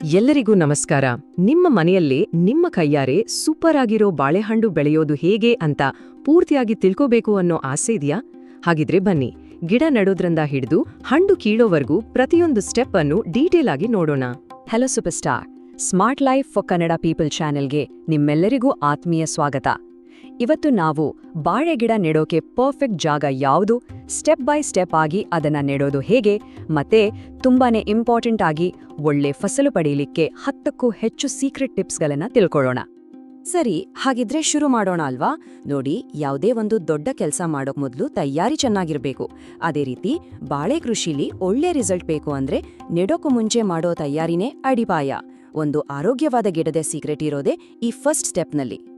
ಎಲ್ಲರಿಗೂ ನಮಸ್ಕಾರ. ನಿಮ್ಮ ಮನೆಯಲ್ಲೇ ನಿಮ್ಮ ಕೈಯಾರೆ ಸೂಪರ್ ಆಗಿರೋ ಬಾಳೆಹಣ್ಣು ಬೆಳೆಯೋದು ಹೇಗೆ ಅಂತ ಪೂರ್ತಿಯಾಗಿ ತಿಳ್ಕೋಬೇಕು ಅನ್ನೋ ಆಸೆ ಇದೆಯಾ? ಹಾಗಿದ್ರೆ ಬನ್ನಿ, ಗಿಡ ನೆಡೋದ್ರಿಂದ ಹಿಡಿದು ಹಣ್ಣು ಕೀಳೋವರೆಗೂ ಪ್ರತಿಯೊಂದು ಸ್ಟೆಪ್ ಅನ್ನು ಡೀಟೇಲ್ ಆಗಿ ನೋಡೋಣ. Hello super star, smart life for Kannada people ಚಾನೆಲ್ಗೆ ನಿಮ್ಮೆಲ್ಲರಿಗೂ ಆತ್ಮೀಯ ಸ್ವಾಗತ. ಇವತ್ತು ನಾವು ಬಾಳೆ ಗಿಡ ನೆಡೋಕೆ ಪರ್ಫೆಕ್ಟ್ ಜಾಗ ಯಾವುದು? ಸ್ಟೆಪ್ ಬೈ ಸ್ಟೆಪ್ ಆಗಿ ಅದನ್ನ ನೆಡೋದು ಹೇಗೆ? ಮತ್ತೆ ತುಂಬಾನೇ ಇಂಪಾರ್ಟೆಂಟ್ ಆಗಿ ಒಳ್ಳೆ ಫಸಲು ಪಡೆಯಲಿಕ್ಕೆ ಹತ್ತಕ್ಕೂ ಹೆಚ್ಚು ಸೀಕ್ರೆಟ್ ಟಿಪ್ಸ್ಗಳನ್ನು ತಿಳ್ಕೊಳ್ಳೋಣ. ಸರಿ, ಹಾಗಿದ್ರೆ ಶುರು ಮಾಡೋಣ ಅಲ್ವಾ? ನೋಡಿ, ಯಾವುದೇ ಒಂದು ದೊಡ್ಡ ಕೆಲಸ ಮಾಡೋಕ್ ಮೊದಲು ತಯಾರಿ ಚೆನ್ನಾಗಿರಬೇಕು. ಅದೇ ರೀತಿ ಬಾಳೆ ಕೃಷಿಲಿ ಒಳ್ಳೆ ರಿಸಲ್ಟ್ ಬೇಕು ಅಂದ್ರೆ ನೆಡೋಕು ಮುಂಚೆ ಮಾಡೋ ತಯಾರಿನೇ ಅಡಿಪಾಯ. ಒಂದು ಆರೋಗ್ಯವಾದ ಗಿಡದ ಸೀಕ್ರೆಟ್ ಇರೋದೇ ಈ ಫಸ್ಟ್ ಸ್ಟೆಪ್ನಲ್ಲಿ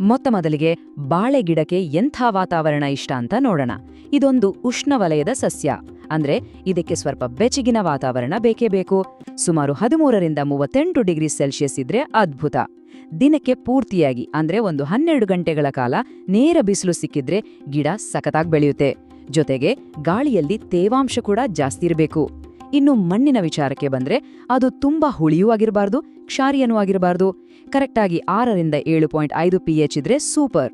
ಮೊತ್ತ ಮೊದಲಿಗೆ ಬಾಳೆ ಗಿಡಕ್ಕೆ ಎಂಥ ವಾತಾವರಣ ಇಷ್ಟ ಅಂತ ನೋಡೋಣ. ಇದೊಂದು ಉಷ್ಣವಲಯದ ಸಸ್ಯ. ಅಂದ್ರೆ ಇದಕ್ಕೆ ಸ್ವಲ್ಪ ಬೆಚ್ಚಗಿನ ವಾತಾವರಣ ಬೇಕೇ ಬೇಕು. ಸುಮಾರು ಹದಿಮೂರರಿಂದ ಮೂವತ್ತೆಂಟು ಡಿಗ್ರಿ ಸೆಲ್ಸಿಯಸ್ ಇದ್ರೆ ಅದ್ಭುತ. ದಿನಕ್ಕೆ ಪೂರ್ತಿಯಾಗಿ, ಅಂದ್ರೆ ಒಂದು ಹನ್ನೆರಡು ಗಂಟೆಗಳ ಕಾಲ ನೇರ ಬಿಸಿಲು ಸಿಕ್ಕಿದ್ರೆ ಗಿಡ ಸಖತ್ತಾಗಿ ಬೆಳೆಯುತ್ತೆ. ಜೊತೆಗೆ ಗಾಳಿಯಲ್ಲಿ ತೇವಾಂಶ ಕೂಡ ಜಾಸ್ತಿ ಇರಬೇಕು. ಇನ್ನು ಮಣ್ಣಿನ ವಿಚಾರಕ್ಕೆ ಬಂದ್ರೆ ಅದು ತುಂಬಾ ಹುಳಿಯೂ ಆಗಿರಬಾರ್ದು, ಕ್ಷಾರಿಯನೂ ಆಗಿರಬಾರ್ದು. ಕರೆಕ್ಟಾಗಿ ಆರರಿಂದ ಏಳು ಪಾಯಿಂಟ್ ಐದು ಪಿ ಎಚ್ ಇದ್ರೆ ಸೂಪರ್.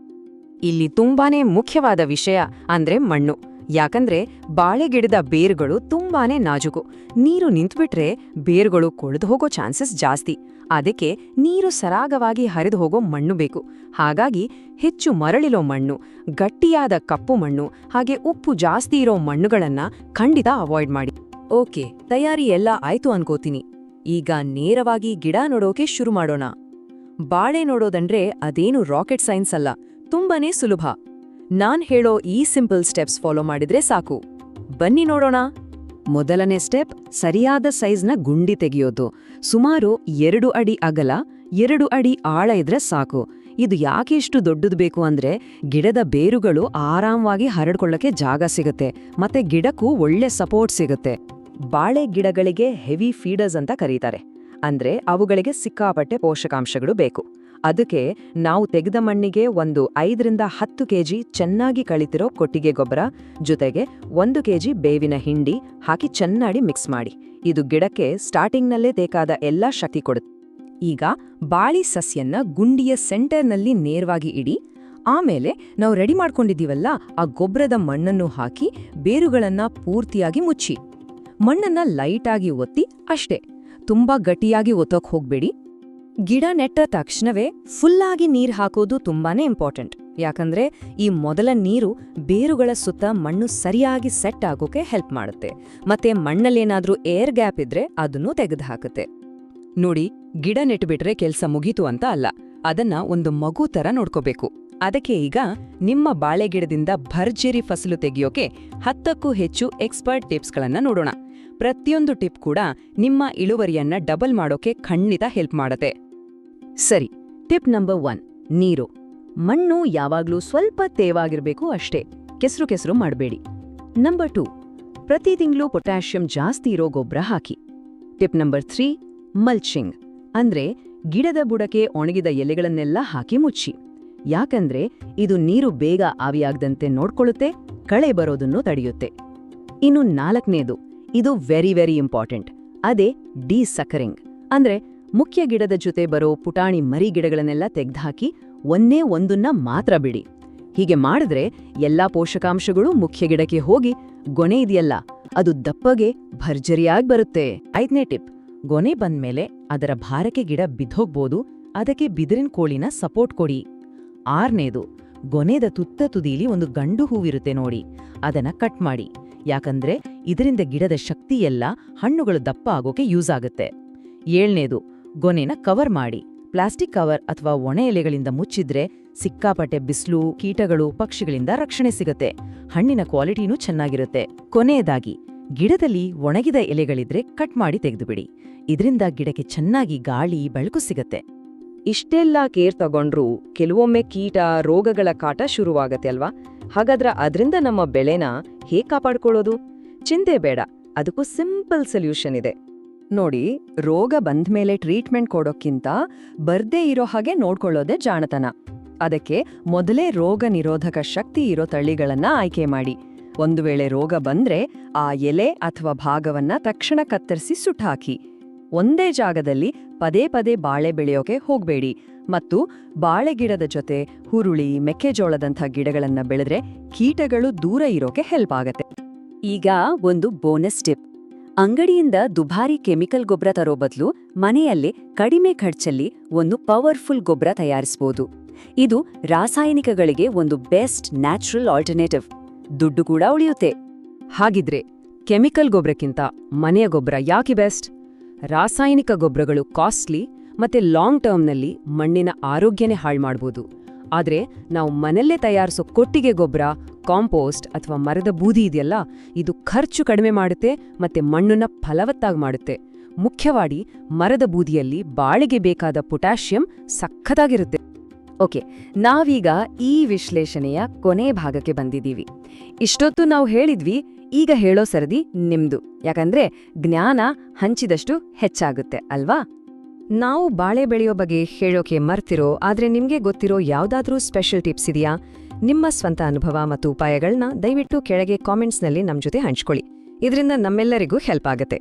ಇಲ್ಲಿ ತುಂಬಾನೇ ಮುಖ್ಯವಾದ ವಿಷಯ ಅಂದ್ರೆ ಮಣ್ಣು. ಯಾಕಂದ್ರೆ ಬಾಳೆಗಿಡದ ಬೇರುಗಳು ತುಂಬಾನೇ ನಾಜುಕು. ನೀರು ನಿಂತ್ಬಿಟ್ರೆ ಬೇರುಗಳು ಕೊಳೆದು ಹೋಗೋ ಚಾನ್ಸಸ್ ಜಾಸ್ತಿ. ಅದಕ್ಕೆ ನೀರು ಸರಾಗವಾಗಿ ಹರಿದು ಹೋಗೋ ಮಣ್ಣು ಬೇಕು. ಹಾಗಾಗಿ ಹೆಚ್ಚು ಮರಳಿರೋ ಮಣ್ಣು, ಗಟ್ಟಿಯಾದ ಕಪ್ಪು ಮಣ್ಣು, ಹಾಗೆ ಉಪ್ಪು ಜಾಸ್ತಿ ಇರೋ ಮಣ್ಣುಗಳನ್ನ ಖಂಡಿತ ಅವಾಯ್ಡ್ ಮಾಡಿ. ಓಕೆ, ತಯಾರಿ ಎಲ್ಲ ಆಯ್ತು ಅನ್ಕೋತೀನಿ. ಈಗ ನೇರವಾಗಿ ಗಿಡ ನೋಡೋಕೆ ಶುರು ಮಾಡೋಣ. ಬಾಳೆ ನೋಡೋದಂದ್ರೆ ಅದೇನು ರಾಕೆಟ್ ಸೈನ್ಸ್ ಅಲ್ಲ, ತುಂಬಾನೇ ಸುಲಭ. ನಾನ್ ಹೇಳೋ ಈ ಸಿಂಪಲ್ ಸ್ಟೆಪ್ಸ್ ಫಾಲೋ ಮಾಡಿದ್ರೆ ಸಾಕು. ಬನ್ನಿ ನೋಡೋಣ. ಮೊದಲನೇ ಸ್ಟೆಪ್, ಸರಿಯಾದ ಸೈಜ್ನ ಗುಂಡಿ ತೆಗೆಯೋದು. ಸುಮಾರು ಎರಡು ಅಡಿ ಅಗಲ, ಎರಡು ಅಡಿ ಆಳ ಇದ್ರೆ ಸಾಕು. ಇದು ಯಾಕೆ ಇಷ್ಟು ದೊಡ್ಡದು ಬೇಕು ಅಂದ್ರೆ, ಗಿಡದ ಬೇರುಗಳು ಆರಾಮವಾಗಿ ಹರಡ್ಕೊಳ್ಳಕ್ಕೆ ಜಾಗ ಸಿಗುತ್ತೆ, ಮತ್ತೆ ಗಿಡಕ್ಕೂ ಒಳ್ಳೆ ಸಪೋರ್ಟ್ ಸಿಗುತ್ತೆ. ಬಾಳೆ ಗಿಡಗಳಿಗೆ ಹೆವಿ ಫೀಡರ್ಸ್ ಅಂತ ಕರೀತಾರೆ. ಅಂದ್ರೆ ಅವುಗಳಿಗೆ ಸಿಕ್ಕಾಪಟ್ಟೆ ಪೋಷಕಾಂಶಗಳು ಬೇಕು. ಅದಕ್ಕೆ ನಾವು ತೆಗೆದ ಮಣ್ಣಿಗೆ ಒಂದು ಐದರಿಂದ ಹತ್ತು ಕೆಜಿ ಚೆನ್ನಾಗಿ ಕಳಿತಿರೋ ಕೊಟ್ಟಿಗೆ ಗೊಬ್ಬರ, ಜೊತೆಗೆ ಒಂದು ಕೆಜಿ ಬೇವಿನ ಹಿಂಡಿ ಹಾಕಿ ಚೆನ್ನಾಗಿ ಮಿಕ್ಸ್ ಮಾಡಿ. ಇದು ಗಿಡಕ್ಕೆ ಸ್ಟಾರ್ಟಿಂಗ್ನಲ್ಲೇ ಬೇಕಾದ ಎಲ್ಲ ಶಕ್ತಿ ಕೊಡುತ್ತೆ. ಈಗ ಬಾಳಿ ಸಸ್ಯನ್ನ ಗುಂಡಿಯ ಸೆಂಟರ್ನಲ್ಲಿ ನೇರವಾಗಿ ಇಡಿ, ಆಮೇಲೆ ನಾವು ರೆಡಿ ಮಾಡ್ಕೊಂಡಿದ್ದೀವಲ್ಲ ಆ ಗೊಬ್ಬರದ ಮಣ್ಣನ್ನು ಹಾಕಿ ಬೇರುಗಳನ್ನು ಪೂರ್ತಿಯಾಗಿ ಮುಚ್ಚಿ. ಮಣ್ಣನ್ನ ಲೈಟಾಗಿ ಒತ್ತಿ ಅಷ್ಟೇ. ತುಂಬಾ ಗಟ್ಟಿಯಾಗಿ ಒತ್ತೋಕ್ ಹೋಗ್ಬೇಡಿ. ಗಿಡ ನೆಟ್ಟ ತಕ್ಷಣವೇ ಫುಲ್ಲಾಗಿ ನೀರ್ ಹಾಕೋದು ತುಂಬಾನೇ ಇಂಪಾರ್ಟೆಂಟ್. ಯಾಕಂದ್ರೆ ಈ ಮೊದಲ ನೀರು ಬೇರುಗಳ ಸುತ್ತ ಮಣ್ಣು ಸರಿಯಾಗಿ ಸೆಟ್ ಆಗೋಕೆ ಹೆಲ್ಪ್ ಮಾಡುತ್ತೆ. ಮತ್ತೆ ಮಣ್ಣಲ್ಲೇನಾದ್ರೂ ಏರ್ ಗ್ಯಾಪ್ ಇದ್ರೆ ಅದನ್ನು ತೆಗೆದುಹಾಕುತ್ತೆ. ನೋಡಿ, ಗಿಡ ನೆಟ್ಬಿಟ್ರೆ ಕೆಲ್ಸ ಮುಗೀತು ಅಂತ ಅಲ್ಲ. ಅದನ್ನ ಒಂದು ಮಗು ತರ ನೋಡ್ಕೋಬೇಕು. ಅದಕ್ಕೆ ಈಗ ನಿಮ್ಮ ಬಾಳೆಗಿಡದಿಂದ ಭರ್ಜರಿ ಫಸಲು ತೆಗೆಯೋಕೆ ಹತ್ತಕ್ಕೂ ಹೆಚ್ಚು ಎಕ್ಸ್ಪರ್ಟ್ ಟಿಪ್ಸ್ಗಳನ್ನ ನೋಡೋಣ. ಪ್ರತಿಯೊಂದು ಟಿಪ್ ಕೂಡ ನಿಮ್ಮ ಇಳುವರಿಯನ್ನ ಡಬಲ್ ಮಾಡೋಕೆ ಖಂಡಿತ ಹೆಲ್ಪ್ ಮಾಡತ್ತೆ. ಸರಿ, ಟಿಪ್ ನಂಬರ್ ಒನ್, ನೀರು. ಮಣ್ಣು ಯಾವಾಗ್ಲೂ ಸ್ವಲ್ಪ ತೇವಾಗಿರ್ಬೇಕು ಅಷ್ಟೇ, ಕೆಸರು ಕೆಸರು ಮಾಡಬೇಡಿ. ನಂಬರ್ ಟೂ, ಪ್ರತಿ ತಿಂಗಳು ಪೊಟ್ಯಾಷಿಯಂ ಜಾಸ್ತಿ ಇರೋ ಗೊಬ್ಬರ ಹಾಕಿ. Tip number three, mulching. ಅಂದ್ರೆ ಗಿಡದ ಬುಡಕ್ಕೆ ಒಣಗಿದ ಎಲೆಗಳನ್ನೆಲ್ಲ ಹಾಕಿ ಮುಚ್ಚಿ. ಯಾಕಂದ್ರೆ ಇದು ನೀರು ಬೇಗ ಆವಿಯಾಗದಂತೆ ನೋಡ್ಕೊಳ್ಳುತ್ತೆ, ಕಳೆ ಬರೋದನ್ನು ತಡೆಯುತ್ತೆ. ಇನ್ನು ನಾಲ್ಕನೇದು ಇದು ವೆರಿ ವೆರಿ ಇಂಪಾರ್ಟೆಂಟ್ ಅದೇ ಡಿ ಸಕರಿಂಗ್ ಅಂದ್ರೆ ಮುಖ್ಯ ಗಿಡದ ಜೊತೆ ಬರೋ ಪುಟಾಣಿ ಮರಿ ಗಿಡಗಳನ್ನೆಲ್ಲ ತೆಗ್ದಾಕಿ ಒಂದೇ ಒಂದನ್ನ ಮಾತ್ರ ಬಿಡಿ. ಹೀಗೆ ಮಾಡಿದ್ರೆ ಎಲ್ಲಾ ಪೋಷಕಾಂಶಗಳು ಮುಖ್ಯ ಗಿಡಕ್ಕೆ ಹೋಗಿ ಗೊನೆ ಇದೆಯಲ್ಲ, ಅದು ದಪ್ಪಗೆ ಭರ್ಜರಿಯಾಗಿ ಬರುತ್ತೆ. ಐದನೇ ಟಿಪ್, ಗೊನೆ ಬಂದ್ಮೇಲೆ ಅದರ ಭಾರಕ್ಕೆ ಗಿಡ ಬಿದ್ದೋಗ್ಬೋದು ಅದಕ್ಕೆ ಬಿದಿರಿನ ಕೋಳಿನ ಸಪೋರ್ಟ್ ಕೊಡಿ. ಆರನೇದು, ಗೊನೆದ ತುತ್ತ ತುದೀಲಿ ಒಂದು ಗಂಡು ಹೂವಿರುತ್ತೆ ನೋಡಿ, ಅದನ್ನ ಕಟ್ ಮಾಡಿ. ಯಾಕಂದ್ರೆ ಇದರಿಂದ ಗಿಡದ ಶಕ್ತಿಯೆಲ್ಲ ಹಣ್ಣುಗಳು ದಪ್ಪ ಆಗೋಕೆ ಯೂಸ್ ಆಗುತ್ತೆ. ಏಳ್ನೇದು, ಗೊನೆನ ಕವರ್ ಮಾಡಿ. ಪ್ಲಾಸ್ಟಿಕ್ ಕವರ್ ಅಥವಾ ಒಣ ಎಲೆಗಳಿಂದ ಮುಚ್ಚಿದ್ರೆ ಸಿಕ್ಕಾಪಟ್ಟೆ ಬಿಸಿಲು, ಕೀಟಗಳು, ಪಕ್ಷಿಗಳಿಂದ ರಕ್ಷಣೆ ಸಿಗುತ್ತೆ. ಹಣ್ಣಿನ ಕ್ವಾಲಿಟಿನೂ ಚೆನ್ನಾಗಿರುತ್ತೆ. ಕೊನೆಯದಾಗಿ, ಗಿಡದಲ್ಲಿ ಒಣಗಿದ ಎಲೆಗಳಿದ್ರೆ ಕಟ್ ಮಾಡಿ ತೆಗೆದುಬಿಡಿ. ಇದರಿಂದ ಗಿಡಕ್ಕೆ ಚೆನ್ನಾಗಿ ಗಾಳಿ, ಬೆಳಕು ಸಿಗತ್ತೆ. ಇಷ್ಟೆಲ್ಲ ಕೇರ್ ತಗೊಂಡ್ರೂ ಕೆಲವೊಮ್ಮೆ ಕೀಟ, ರೋಗಗಳ ಕಾಟ ಶುರುವಾಗತ್ತೆ ಅಲ್ವಾ? ಹಾಗಾದ್ರೆ ಅದರಿಂದ ನಮ್ಮ ಬೆಳೆನ ಹೇಗ್ ಕಾಪಾಡ್ಕೊಳ್ಳೋದು? ಚಿಂತೆ ಬೇಡ, ಅದಕ್ಕೂ ಸಿಂಪಲ್ ಸೊಲ್ಯೂಷನ್ ಇದೆ. ನೋಡಿ, ರೋಗ ಬಂದ ಮೇಲೆ ಟ್ರೀಟ್ಮೆಂಟ್ ಕೊಡೋಕ್ಕಿಂತ ಬರ್ದೇ ಇರೋ ಹಾಗೆ ನೋಡ್ಕೊಳ್ಳೋದೇ ಜಾಣತನ. ಅದಕ್ಕೆ ಮೊದಲೇ ರೋಗ ನಿರೋಧಕ ಶಕ್ತಿ ಇರೋ ತಳ್ಳಿಗಳನ್ನ ಆಯ್ಕೆ ಮಾಡಿ. ಒಂದು ವೇಳೆ ರೋಗ ಬಂದ್ರೆ ಆ ಎಲೆ ಅಥವಾ ಭಾಗವನ್ನ ತಕ್ಷಣ ಕತ್ತರಿಸಿ ಸುಟ್ಟಾಕಿ ಒಂದೇ ಜಾಗದಲ್ಲಿ ಪದೇ ಪದೇ ಬಾಳೆ ಬೆಳೆಯೋಕೆ ಹೋಗ್ಬೇಡಿ. ಮತ್ತು ಬಾಳೆ ಗಿಡದ ಜೊತೆ ಹುರುಳಿ, ಮೆಕ್ಕೆಜೋಳದಂಥ ಗಿಡಗಳನ್ನ ಬೆಳೆದ್ರೆ ಕೀಟಗಳು ದೂರ ಇರೋಕೆ ಹೆಲ್ಪ್ ಆಗತ್ತೆ. ಈಗ ಒಂದು ಬೋನಸ್ ಟಿಪ್. ಅಂಗಡಿಯಿಂದ ದುಬಾರಿ ಕೆಮಿಕಲ್ ಗೊಬ್ಬರ ತರೋ ಬದಲು ಮನೆಯಲ್ಲೇ ಕಡಿಮೆ ಖರ್ಚಲ್ಲಿ ಒಂದು ಪವರ್ಫುಲ್ ಗೊಬ್ಬರ ತಯಾರಿಸಬಹುದು ಇದು ರಾಸಾಯನಿಕಗಳಿಗೆ ಒಂದು ಬೆಸ್ಟ್ ನ್ಯಾಚುರಲ್ ಆಲ್ಟರ್ನೇಟಿವ್. ದುಡ್ಡು ಕೂಡ ಉಳಿಯುತ್ತೆ. ಹಾಗಿದ್ರೆ ಕೆಮಿಕಲ್ ಗೊಬ್ಬರಕ್ಕಿಂತ ಮನೆಯ ಗೊಬ್ಬರ ಯಾಕೆ ಬೆಸ್ಟ್? ರಾಸಾಯನಿಕ ಗೊಬ್ಬರಗಳು ಕಾಸ್ಟ್ಲಿ ಮತ್ತೆ ಲಾಂಗ್ ಟರ್ಮ್ನಲ್ಲಿ ಮಣ್ಣಿನ ಆರೋಗ್ಯನೇ ಹಾಳು ಮಾಡ್ಬೋದು. ಆದ್ರೆ ನಾವು ಮನೆಯಲ್ಲೇ ತಯಾರಿಸೋ ಕೊಟ್ಟಿಗೆ ಗೊಬ್ಬರ, ಕಾಂಪೋಸ್ಟ್ ಅಥವಾ ಮರದ ಬೂದಿ ಇದೆಯಲ್ಲ, ಇದು ಖರ್ಚು ಕಡಿಮೆ ಮಾಡುತ್ತೆ ಮತ್ತೆ ಮಣ್ಣನ್ನ ಫಲವತ್ತಾಗಿ ಮಾಡುತ್ತೆ. ಮುಖ್ಯವಾಗಿ ಮರದ ಬೂದಿಯಲ್ಲಿ ಬಾಳಿಗೆ ಬೇಕಾದ ಪೊಟ್ಯಾಷಿಯಂ ಸಖತ್ತಾಗಿರುತ್ತೆ. ಓಕೆ, ನಾವೀಗ ಈ ವಿಶ್ಲೇಷಣೆಯ ಕೊನೆ ಭಾಗಕ್ಕೆ ಬಂದಿದ್ದೀವಿ. ಇಷ್ಟೊತ್ತು ನಾವು ಹೇಳಿದ್ವಿ, ಈಗ ಹೇಳೋ ಸರದಿ ನಿಮ್ದು. ಯಾಕಂದ್ರೆ ಜ್ಞಾನ ಹಂಚಿದಷ್ಟು ಹೆಚ್ಚಾಗುತ್ತೆ, ಅಲ್ವಾ? ನಾವು ಬಾಳೆ ಬೆಳೆಯೋ ಬಗ್ಗೆ ಹೇಳೋಕೆ ಮರ್ತಿರೋ, ಆದ್ರೆ ನಿಮ್ಗೆ ಗೊತ್ತಿರೋ ಯಾವ್ದಾದ್ರೂ ಸ್ಪೆಷಲ್ ಟಿಪ್ಸ್ ಇದೆಯಾ? ನಿಮ್ಮ ಸ್ವಂತ ಅನುಭವ ಮತ್ತು ಉಪಾಯಗಳನ್ನ ದಯವಿಟ್ಟು ಕೆಳಗೆ ಕಾಮೆಂಟ್ಸ್ನಲ್ಲಿ ನಮ್ ಜೊತೆ ಹಂಚ್ಕೊಳ್ಳಿ. ಇದರಿಂದ ನಮ್ಮೆಲ್ಲರಿಗೂ ಹೆಲ್ಪ್ ಆಗುತ್ತೆ.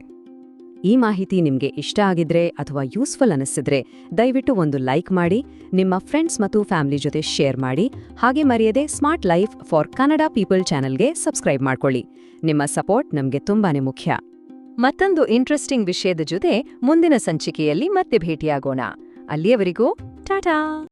ಈ ಮಾಹಿತಿ ನಿಮ್ಗೆ ಇಷ್ಟ ಆಗಿದ್ರೆ ಅಥವಾ ಯೂಸ್ಫುಲ್ ಅನಿಸಿದ್ರೆ ದಯವಿಟ್ಟು ಒಂದು ಲೈಕ್ ಮಾಡಿ, ನಿಮ್ಮ ಫ್ರೆಂಡ್ಸ್ ಮತ್ತು ಫ್ಯಾಮಿಲಿ ಜೊತೆ ಶೇರ್ ಮಾಡಿ, ಹಾಗೆ ಮರೆಯದೆ smart life for Kannada people ಚಾನೆಲ್ಗೆ ಸಬ್ಸ್ಕ್ರೈಬ್ ಮಾಡ್ಕೊಳ್ಳಿ. ನಿಮ್ಮ ಸಪೋರ್ಟ್ ನಮಗೆ ತುಂಬಾನೇ ಮುಖ್ಯ. ಮತ್ತೊಂದು ಇಂಟ್ರೆಸ್ಟಿಂಗ್ ವಿಷಯದ ಜೊತೆ ಮುಂದಿನ ಸಂಚಿಕೆಯಲ್ಲಿ ಮತ್ತೆ ಭೇಟಿಯಾಗೋಣ. ಅಲ್ಲಿಯವರೆಗೂ ಟಾಟಾ!